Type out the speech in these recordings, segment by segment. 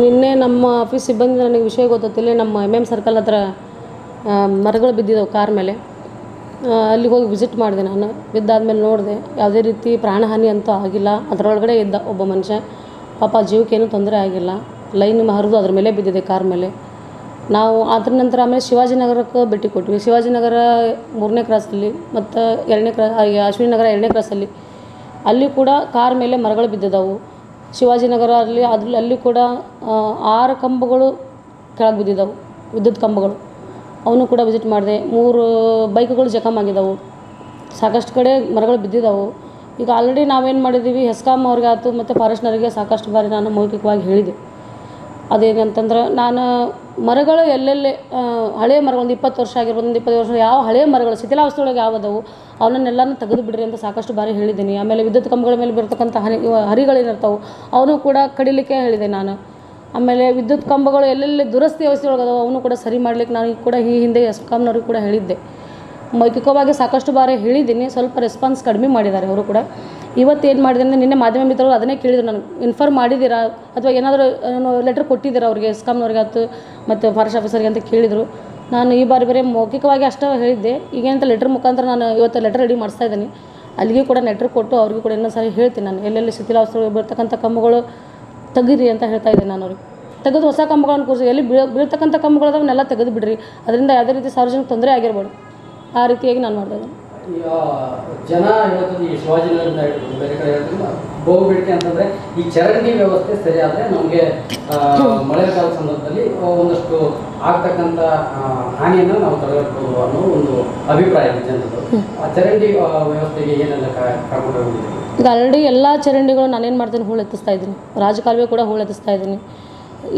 ನಿನ್ನೆ ನಮ್ಮ ಆಫೀಸ್ ಸಿಬ್ಬಂದಿ ನನಗೆ ವಿಷಯ ಗೊತ್ತಿಲ್ಲ ನಮ್ಮ ಎಂ ಎಂ ಸರ್ಕಲ್ ಹತ್ರ ಮರಗಳು ಬಿದ್ದಿದ್ದವು ಕಾರ್ ಮೇಲೆ. ಅಲ್ಲಿಗೆ ಹೋಗಿ ವಿಸಿಟ್ ಮಾಡಿದೆ ನಾನು. ಬಿದ್ದಾದ್ಮೇಲೆ ನೋಡಿದೆ, ಯಾವುದೇ ರೀತಿ ಪ್ರಾಣಹಾನಿ ಅಂತೂ ಆಗಿಲ್ಲ. ಅದರೊಳಗಡೆ ಇದ್ದ ಒಬ್ಬ ಮನುಷ್ಯ. ಪಾಪ ಜೀವಕ್ಕೇನು ತೊಂದರೆ ಆಗಿಲ್ಲ. ಲೈನ್ ಹರಿದು ಅದ್ರ ಮೇಲೆ ಬಿದ್ದಿದೆ ಕಾರ್ ಮೇಲೆ. ನಾವು ಅದ್ರ ನಂತರ ಆಮೇಲೆ ಶಿವಾಜಿನಗರಕ್ಕೆ ಭೇಟಿ ಕೊಟ್ವಿ. ಶಿವಾಜಿನಗರ ಮೂರನೇ ಕ್ರಾಸಲ್ಲಿ ಮತ್ತು ಎರಡನೇ ಕ್ರಾ ಅಶ್ವಿನಿ ನಗರ ಎರಡನೇ ಕ್ರಾಸಲ್ಲಿ ಅಲ್ಲಿ ಕೂಡ ಕಾರ್ ಮೇಲೆ ಮರಗಳು ಬಿದ್ದಿದ್ದವು. ಶಿವಾಜಿನಗರ ಅಲ್ಲಿ ಅದ್ರಲ್ಲಿ ಅಲ್ಲಿ ಕೂಡ ಆರು ಕಂಬಗಳು ಕೆಳಗೆ ಬಿದ್ದಿದ್ದವು, ವಿದ್ಯುತ್ ಕಂಬಗಳು. ಅವನು ಕೂಡ ವಿಸಿಟ್ ಮಾಡಿದೆ. ಮೂರು ಬೈಕ್ಗಳು ಜಖಮ್ ಆಗಿದ್ದವು. ಸಾಕಷ್ಟು ಕಡೆ ಮರಗಳು ಬಿದ್ದಿದ್ದಾವೆ. ಈಗ ಆಲ್ರೆಡಿ ನಾವೇನು ಮಾಡಿದ್ದೀವಿ ಹೆಸ್ಕಾಮ್ ಅವ್ರಿಗೆ ಆಯ್ತು ಮತ್ತು ಫಾರೆಸ್ಟ್ನವರಿಗೆ ಸಾಕಷ್ಟು ಬಾರಿ ನಾನು ಮೌಖಿಕವಾಗಿ ಹೇಳಿದೆ. ಅದೇನಂತಂದ್ರೆ ನಾನು ಮರಗಳು ಎಲ್ಲೆಲ್ಲಿ ಹಳೆಯ ಮರಗಳು ಒಂದು ಇಪ್ಪತ್ತು ವರ್ಷ ಆಗಿರ್ಬೋದು, ಒಂದು ಇಪ್ಪತ್ತು ವರ್ಷ ಯಾವ ಹಳೆಯ ಮರಗಳು ಶಿಥಿಲಾವಸ್ಥೆಯೊಳಗೆ ಯಾವದವು ಅವನ್ನೆಲ್ಲನೂ ತೆಗೆದು ಬಿಡ್ರಿ ಅಂತ ಸಾಕಷ್ಟು ಬಾರಿ ಹೇಳಿದ್ದೀನಿ. ಆಮೇಲೆ ವಿದ್ಯುತ್ ಕಂಬಗಳ ಮೇಲೆ ಬರ್ತಕ್ಕಂಥ ಹನಿ ಹರಿಗಳೇನಿರ್ತಾವೆ ಅವನು ಕೂಡ ಕಡಿಲಿಕ್ಕೆ ಹೇಳಿದೆ ನಾನು. ಆಮೇಲೆ ವಿದ್ಯುತ್ ಕಂಬಗಳು ಎಲ್ಲೆಲ್ಲಿ ದುರಸ್ತಿ ವ್ಯವಸ್ಥೆಯೊಳಗೆ ಅದಾವೆ, ಅವನು ಕೂಡ ಸರಿ ಮಾಡ್ಲಿಕ್ಕೆ ನಾನು ಕೂಡ ಈ ಹಿಂದೆ ಎಸ್ಕಾಮ್ನವ್ರಿಗೆ ಕೂಡ ಹೇಳಿದ್ದೆ. ಮೌಖಿಕವಾಗಿ ಸಾಕಷ್ಟು ಬಾರಿ ಹೇಳಿದ್ದೀನಿ, ಸ್ವಲ್ಪ ರೆಸ್ಪಾನ್ಸ್ ಕಡಿಮೆ ಮಾಡಿದ್ದಾರೆ ಅವರು ಕೂಡ. ಇವತ್ತು ಏನು ಮಾಡಿದೆ ಅಂದರೆ ನಿನ್ನೆ ಮಾಧ್ಯಮ ಮಿತ್ರರು ಅದನ್ನೇ ಕೇಳಿದ್ರು ನನಗೆ ಇನ್ಫಾರ್ಮ್ ಮಾಡಿದ್ದೀರಾ? ಅಥವಾ ಏನಾದರೂ ಲೆಟ್ರ್ ಕೊಟ್ಟಿದ್ದೀರಾ ಅವ್ರಿಗೆ ಎಸ್ಕಾಮ್ನವ್ರಿಗೆ ಆಯ್ತು ಮತ್ತು ಫಾರೆಸ್ಟ್ ಆಫೀಸರ್ಗೆ ಅಂತ ಕೇಳಿದರು. ನಾನು ಈ ಬಾರಿ ಬರೀ ಮೌಖಿಕವಾಗಿ ಅಷ್ಟೇ ಹೇಳಿದ್ದೆ. ಈಗೇನಂತ ಲೆಟ್ರ್ ಮುಖಾಂತರ ನಾನು ಇವತ್ತು ಲೆಟ್ರ್ ರೆಡಿ ಮಾಡಿಸ್ತಾ ಇದ್ದೀನಿ. ಅಲ್ಲಿಗೆ ಕೂಡ ಲೆಟ್ರ್ ಕೊಟ್ಟು ಅವ್ರಿಗೂ ಕೂಡ ಇನ್ನೊಂದು ಸಾರಿ ಹೇಳ್ತೀನಿ ನಾನು. ಎಲ್ಲೆಲ್ಲಿ ಶಿಥಿಲಾವಸ್ಥೆಗಳು ಬರ್ತಕ್ಕಂಥ ಕಂಬಗಳು ತೆಗೀರಿ ಅಂತ ಹೇಳ್ತಾ ಇದ್ದೀನಿ ನಾನು ಅವ್ರಿಗೆ. ತೆಗೆದು ಹೊಸ ಕಂಬಗಳನ್ನು ಕೂರಿಸಿ, ಎಲ್ಲಿ ಬೀಳ, ಬೀಳ್ತಕ್ಕಂಥ ಕಂಬಗಳು ಅದಾವನ್ನೆಲ್ಲ ತೆಗೆದು ಬಿಡ್ರಿ. ಅದರಿಂದ ಯಾವುದೇ ರೀತಿ ಸಾರ್ವಜನಿಕ ತೊಂದರೆ ಆಗಿರ್ಬೋದು. ಆ ರೀತಿಯಾಗಿ ನಾನು ಮಾಡ್ತಾ ಇದ್ದೀನಿ. ಜನ ಇವತ್ತು ಈ ಶಿವಾಜಿನಗರದಿಂದ ಹಿಡಿದು ಬೇರೆ ಕಡೆ ಹೇಳ್ತಿಲ್ಲ, ಬಹು ಬೇಡಿಕೆ ಅಂತಂದರೆ ಈ ಚರಂಡಿ ವ್ಯವಸ್ಥೆ ಸರಿಯಾದ್ರೆ ನಮಗೆ ಮಳೆಗಾಲ ಸಂದರ್ಭದಲ್ಲಿ ಒಂದಷ್ಟು ಆಗ್ತಕ್ಕಂಥ ಹಾನಿಯನ್ನು ನಾವು ತಡೆಗಟ್ಟಬಹುದು ಅನ್ನೋ ಒಂದು ಅಭಿಪ್ರಾಯ ಜನರದ್ದು. ಆ ಚರಂಡಿ ವ್ಯವಸ್ಥೆಗೆ ಏನೆಲ್ಲ ಕರ್ಕೊಂಡು ಈಗ ಆಲ್ರೆಡಿ ಎಲ್ಲ ಚರಂಡಿಗಳು ನಾನೇನು ಮಾಡ್ತೀನಿ, ಹೂಳು ಎತ್ತಿಸ್ತಾ ಇದ್ದೀನಿ. ರಾಜಕಾಲುವೆ ಕೂಡ ಹೂಳು ಎತ್ತಿಸ್ತಾ ಇದ್ದೀನಿ.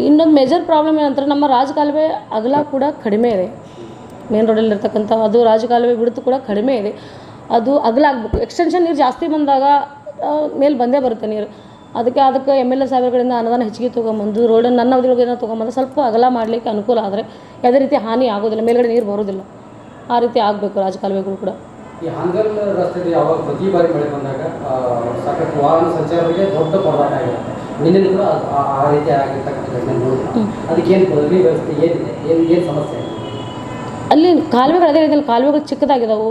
ಇನ್ನೊಂದು ಮೇಜರ್ ಪ್ರಾಬ್ಲಮ್ ಏನಂತಾರೆ ನಮ್ಮ ರಾಜಕಾಲುವೆ ಅಗಲ ಕೂಡ ಕಡಿಮೆ ಇದೆ. ಮೇನ್ ರೋಡಲ್ಲಿ ಇರ್ತಕ್ಕಂಥ ಅದು ರಾಜಕಾಲುವೆ ಬಿಡುತ್ತು ಕೂಡ ಕಡಿಮೆ ಇದೆ. ಅದು ಅಗಲ ಆಗಬೇಕು ಎಕ್ಸ್ಟೆನ್ಷನ್ ನೀರು ಜಾಸ್ತಿ ಬಂದಾಗ ಮೇಲೆ ಬಂದೇ ಬರುತ್ತೆ ನೀರು. ಅದಕ್ಕೆ ಅದಕ್ಕೆ ಎಂ ಎಲ್ ಎ ಸಾಹೇಬ್ಗಳಿಂದ ಅನುದಾನ ಹೆಚ್ಚಿಗೆ ತೊಗೊಂಬಂದು ರೋಡನ್ನು ನನ್ನ ಅವಧಿಯೊಳಗೆ ಏನೋ ತೊಗೊಂಬಂದು ಸ್ವಲ್ಪ ಅಗಲ ಮಾಡಲಿಕ್ಕೆ ಅನುಕೂಲ ಆದರೆ ಯಾವುದೇ ರೀತಿ ಹಾನಿ ಆಗೋದಿಲ್ಲ ಮೇಲ್ಗಡೆ ನೀರು ಬರೋದಿಲ್ಲ. ಆ ರೀತಿ ಆಗಬೇಕು ರಾಜಕಾಲುವೆಗಳು ಕೂಡ. ಈ ಹಾಂಗಲ್ ರಸ್ತೆಯಲ್ಲಿ ಯಾವಾಗ ಪ್ರತಿ ಬಾರಿ ಮಳೆ ಬಂದಾಗ ಆ, ಸಾಕಷ್ಟು ವಾಹನ ಸಂಚಾರಗಳಿಗೆ ದೊಡ್ಡ ಪರದಾಟ ಆಗಿರುತ್ತೆ. ನಿನ್ನೆ ಕೂಡ ಆ- ಆ ರೀತಿ ಆಗಿರ್ತಕ್ಕಂಥ ಘಟನೆ ನೋಡಿಲ್ಲ ಅದಕ್ಕೇನು ಬದಲಿ ವ್ಯವಸ್ಥೆ ಏನಿದೆ? ಏನು ಏನು ಸಮಸ್ಯೆ? ಅಲ್ಲಿ ಕಾಲುವೆಗಳು ಅದೇ ರೀತಿಯಲ್ಲಿ ಕಾಲುವೆಗಳು ಚಿಕ್ಕದಾಗಿದ್ದಾವೆ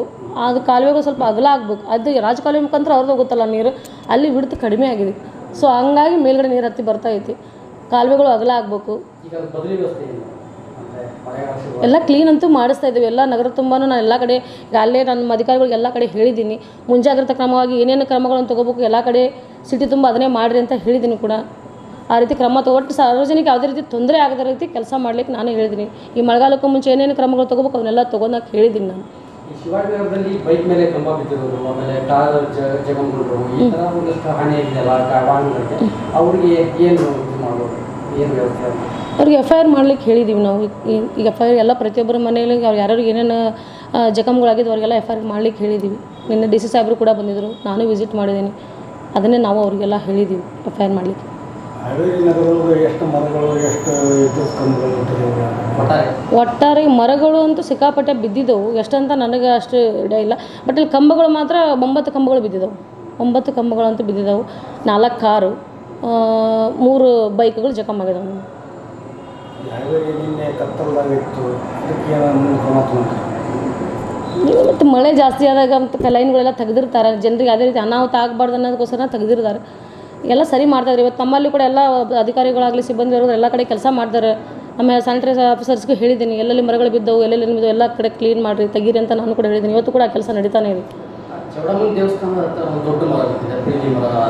ಅದು ಕಾಲುವೆಗಳು ಸ್ವಲ್ಪ ಅಗಲ ಆಗ್ಬೇಕು. ಅದು ರಾಜಕಾಲುವೆ ಮುಖಾಂತರ ಅವ್ರದ್ದು ಗೊತ್ತಲ್ಲ ನೀರು. ಅಲ್ಲಿ ಬಿಡ್ತು ಕಡಿಮೆ ಆಗಿದೆ. ಸೊ ಹಂಗಾಗಿ ಮೇಲ್ಗಡೆ ನೀರು ಹತ್ತಿ ಬರ್ತಾ ಐತಿ. ಕಾಲುವೆಗಳು ಅಗಲ ಆಗಬೇಕು. ಎಲ್ಲ ಕ್ಲೀನ್ ಅಂತೂ ಮಾಡಿಸ್ತಾ ಇದ್ದೀವಿ. ಎಲ್ಲ ನಗರ ತುಂಬಾ ನಾನು ಎಲ್ಲ ಕಡೆ ಅಲ್ಲೇ ನಮ್ಮ ಅಧಿಕಾರಿಗಳಿಗೆ ಎಲ್ಲ ಕಡೆ ಹೇಳಿದ್ದೀನಿ. ಮುಂಜಾಗ್ರತಾ ಕ್ರಮವಾಗಿ ಏನೇನು ಕ್ರಮಗಳನ್ನು ತೊಗೋಬೇಕು ಎಲ್ಲ ಕಡೆ ಸಿಟಿ ತುಂಬ ಅದನ್ನೇ ಮಾಡಿರಿ ಅಂತ ಹೇಳಿದ್ದೀನಿ ಕೂಡ. ಆ ರೀತಿ ಕ್ರಮ ತೊಗೊಟ್ಟು ಸಾರ್ವಜನಿಕ ಯಾವುದೇ ರೀತಿ ತೊಂದರೆ ಆಗದ ರೀತಿ ಕೆಲಸ ಮಾಡ್ಲಿಕ್ಕೆ ನಾನು ಹೇಳಿದ್ದೀನಿ. ಈ ಮಳೆಗಾಲಕ್ಕೂ ಮುಂಚೆ ಏನೇನು ಕ್ರಮಗಳು ತೊಗೋಬೇಕು ಅವನ್ನೆಲ್ಲ ತೊಗೊಂಡಾಗ ಹೇಳಿದ್ದೀನಿ ನಾನು. ಈ ಶಿವಾಜಿನಗರದಲ್ಲಿ ಬೈಕ್ ಮೇಲೆ ಕಂಬ ಬಿದ್ದಿರೋದು ಆಮೇಲೆ ಕಾರ್ ಜ ಜಗಮ್ಗೊಂಡ್ರು ಈ ಥರ ಒಂದಷ್ಟು ಹಾನಿ ಆಗಿದೆಯಲ್ಲ ಕಾ- ವಾಹನಗಳಿಗೆ ಅವ್ರಿಗೆ ಏನು ಇದು ಏನು ವ್ಯವಸ್ಥೆ ಅಂತ? ಅವ್ರಿಗೆ ಎಫ್ ಐ ಆರ್ ಮಾಡ್ಲಿಕ್ಕೆ ಹೇಳಿದ್ದೀವಿ ನಾವು. ಈಗ ಎಫ್ ಐ ಆರ್ ಎಲ್ಲ ಪ್ರತಿಯೊಬ್ಬರ ಮನೆಯಲ್ಲಿ ಅವ್ರು ಯಾರ್ಯಾರಿಗೆ ಏನೇನು ಜಖಮ್ಗಳಾಗಿದ್ದು ಅವರಿಗೆಲ್ಲ ಎಫ್ ಐ ಆರ್ ಮಾಡ್ಲಿಕ್ಕೆ ಹೇಳಿದ್ದೀವಿ ನಿನ್ನೆ ಡಿ ಸಿ ಸಾಹೇಬರು ಕೂಡ ಬಂದಿದ್ದರು ನಾನು ವಿಸಿಟ್ ಮಾಡಿದ್ದೀನಿ. ಅದನ್ನೇ ನಾವು ಅವರಿಗೆಲ್ಲ ಹೇಳಿದ್ದೀವಿ ಎಫ್ ಐ ಆರ್ ಮಾಡಲಿಕ್ಕೆ. ಹಾವೇರಿ ನಗರದಲ್ಲಿ ಎಷ್ಟು ಮರಗಳು ಎಷ್ಟು ಕಂಬಗಳು? ಒಟ್ಟಾರೆ. ಒಟ್ಟಾರೆ ಮರಗಳು ಅಂತೂ ಸಿಕ್ಕಾಪಟ್ಟೆ ಬಿದ್ದಿದ್ದವು. ಎಷ್ಟಂತ ನನಗೆ ಅಷ್ಟು ಇಡ ಇಲ್ಲ. ಬಟ್ ಅಲ್ಲಿ ಕಂಬಗಳು ಮಾತ್ರ ಒಂಬತ್ತು ಕಂಬಗಳು ಬಿದ್ದಿದ್ದವು. ಒಂಬತ್ತು ಕಂಬಗಳಂತೂ ಬಿದ್ದಿದ್ದವು. ನಾಲ್ಕು ಕಾರು ಆ, ಮೂರು ಬೈಕ್ಗಳು ಜಖಮ್ ತಗೊಂಡ್ರಿ? ಮತ್ತು ಮಳೆ ಜಾಸ್ತಿ ಆದಾಗ ಮತ್ತು ಲೈನ್ಗಳೆಲ್ಲ ತೆಗೆದಿರ್ತಾರೆ. ಜನರಿಗೆ ಯಾವುದೇ ರೀತಿ ಅನಾಹುತ ಆಗಬಾರ್ದು ಅನ್ನೋದಕ್ಕೋಸ್ಕರ ತೆಗೆದಿರ್ತಾರೆ. ಎಲ್ಲ ಸರಿ ಮಾಡ್ತಾರೆ ಇವತ್ತು ನಮ್ಮಲ್ಲಿ ಕೂಡ ಎಲ್ಲ ಅಧಿಕಾರಿಗಳಾಗಲಿ ಸಿಬ್ಬಂದಿ ವರ್ಗದವ್ರು ಎಲ್ಲ ಕಡೆ ಕೆಲಸ ಮಾಡ್ತಾರೆ. ಆಮೇಲೆ ಸ್ಯಾನಿಟೈಸ್ ಆಫೀಸರ್ಸ್ಗೂ ಹೇಳಿದ್ದೀನಿ ಎಲ್ಲೆಲ್ಲಿ ಮರಗಳು ಬಿದ್ದವು ಎಲ್ಲೆಲ್ಲಿ ನಿಮ್ಮದು ಎಲ್ಲ ಕಡೆ ಕ್ಲೀನ್ ಮಾಡಿರಿ ತೆಗೀರಿ ಅಂತ ನಾನು ಕೂಡ ಹೇಳಿದ್ದೀನಿ. ಇವತ್ತು ಕೂಡ ಕೆಲಸ ನಡೀತಾನೆ ಇದೆ. ದೊಡ್ಡ ಮರ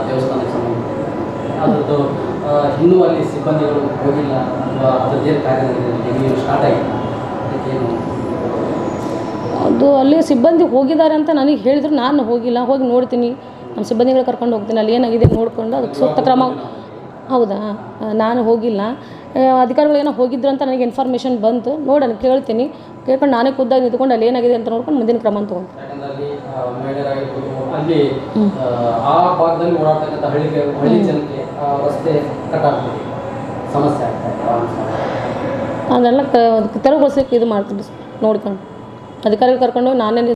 ದೇವಸ್ಥಾನಕ್ಕೆ ಅದರದ್ದು ಇನ್ನೂ ಅಲ್ಲಿ ಸಿಬ್ಬಂದಿಗಳು ಹೋಗಿಲ್ಲ ಅಥವಾ ಅದರದ್ದೇನು ಕಾರ್ಯ ಏನು ಸ್ಟಾರ್ಟ್ ಆಗಿಲ್ಲ. ಅದಕ್ಕೇನು ಅದು ಅಲ್ಲಿ ಸಿಬ್ಬಂದಿ ಹೋಗಿದ್ದಾರೆ ಅಂತ ನನಗೆ ಹೇಳಿದ್ರು ನಾನು ಹೋಗಿಲ್ಲ. ಹೋಗಿ ನೋಡ್ತೀನಿ. ನಮ್ಮ ಸಿಬ್ಬಂದಿಗಳು ಕರ್ಕೊಂಡು ಹೋಗ್ತೀನಿ. ಅಲ್ಲಿ ಏನಾಗಿದೆ ನೋಡಿಕೊಂಡು ಅದಕ್ಕೆ ಸೂಕ್ತ ಕ್ರಮ. ಹೌದಾ? ನಾನು ಹೋಗಿಲ್ಲ. ಅಧಿಕಾರಿಗಳು ಏನೋ ಹೋಗಿದ್ರು ಅಂತ ನನಗೆ ಇನ್ಫಾರ್ಮೇಷನ್ ಬಂತು. ನೋಡೋಣ ಕೇಳ್ತೀನಿ. ಕೇಳ್ಕೊಂಡು ನಾನೇ ಖುದ್ದಾಗಿ ನಿಂತ್ಕೊಂಡು ಅಲ್ಲಿ ಏನಾಗಿದೆ ಅಂತ ನೋಡ್ಕೊಂಡು ಮುಂದಿನ ಕ್ರಮ ಅಂತ ಅದೆಲ್ಲ ಕ ತೆರವುಗೊಳಿಸಲಿಕ್ಕೆ ಇದು ಮಾಡ್ತೀನಿ. ನೋಡ್ಕೊಂಡು. ಅಧಿಕಾರಿಗಳು ಕರ್ಕೊಂಡು ಹೋಗಿ ನಾನೇ